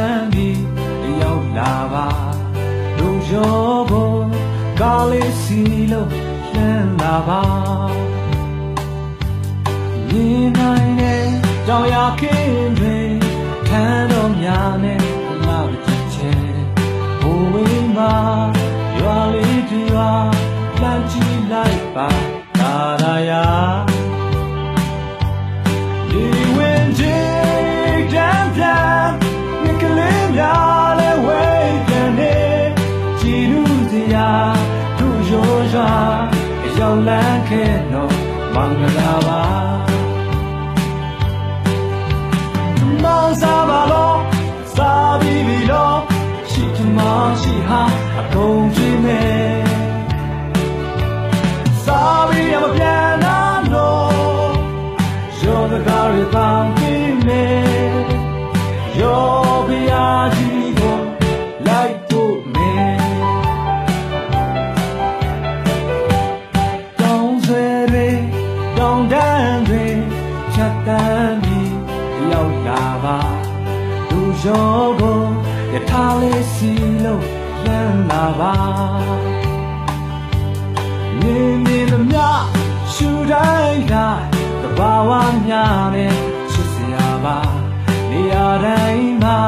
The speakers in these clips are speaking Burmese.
တောင်တန်းတွင်ဖြတ်တန်းပြီးရောက်လာပါလူရောပေါ်ကားလေးစီလို့လှမ်းလာပါမြင်နိုင်တဲ့တောင်ရခင်းတွင်ထမ်းတော်များနဲ့လာကြည့်ချင်ဘိုးဝင်းမှာရွာလေးတွေဟာလှမ်းကြည့်လိုက်ပါ ရောရွာရောက်လန်းခဲ့တော့မင်္ဂလာပါမောင်စားပါလို့စားပြီးပြီလို့ရှိချင်မရှိဟာအကုန်ကြည့်မယ် Sorry, I'm a piano. You're the guy without me. Shut down me, ရောက်လာပါလူရောကိုရထားလေးစီလို့လမ်းလာပါနေနေသမျှရှူတိုင်းတိုင်းတဘာဝများနဲ့ချစ်စရာပါနေရာတိုင်းမှာ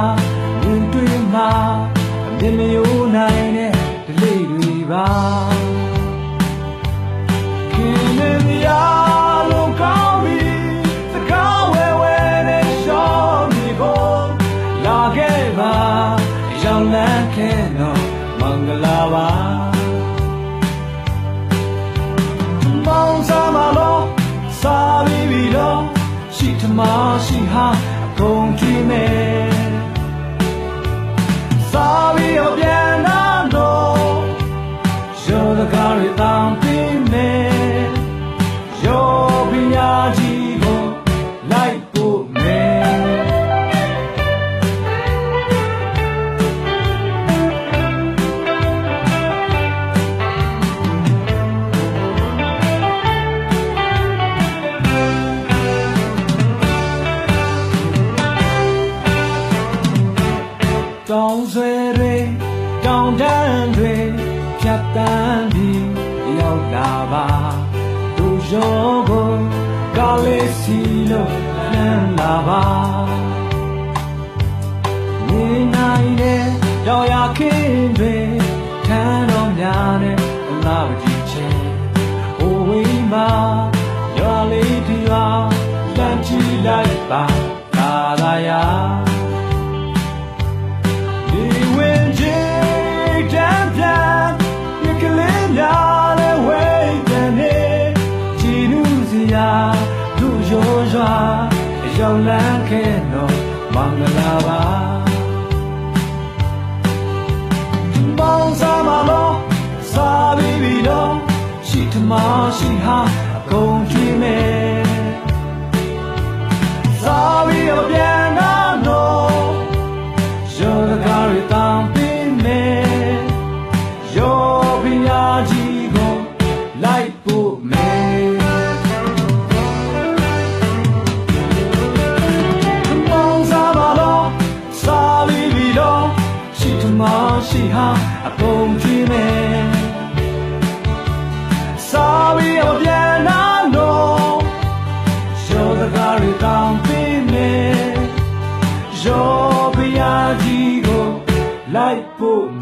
မြင်တွေ့မှာအမြင်မ မရှိဟာအကုန်ကြည့်မယ် တောင်ဆွဲတွေတောင်တန်းတွေဖြတ်တန်းပြီးရောက်လာပါသူရောကိုကားလေးစီလို့လမ်းလာပါနေနိုင်တဲ့တောင်ရခင်းတွေထမ်းတော်များနဲ့အလားပတိချင်းဟိုဝေးမှာရွာလေးဒီဟာလမ်းကြည့်လိုက်ပါသာသာယာ ရောက်လန်းခဲ့တော့မင်္ဂလာပါမောင်စားမလို့စားပြီးပြီတော့ရှိထမရှိဟာအကုန်ကြည့်မယ် my she ha, a bone dreaming. Sorry, I'm bien no. You're the guy down in me. You're the ajigo like put me.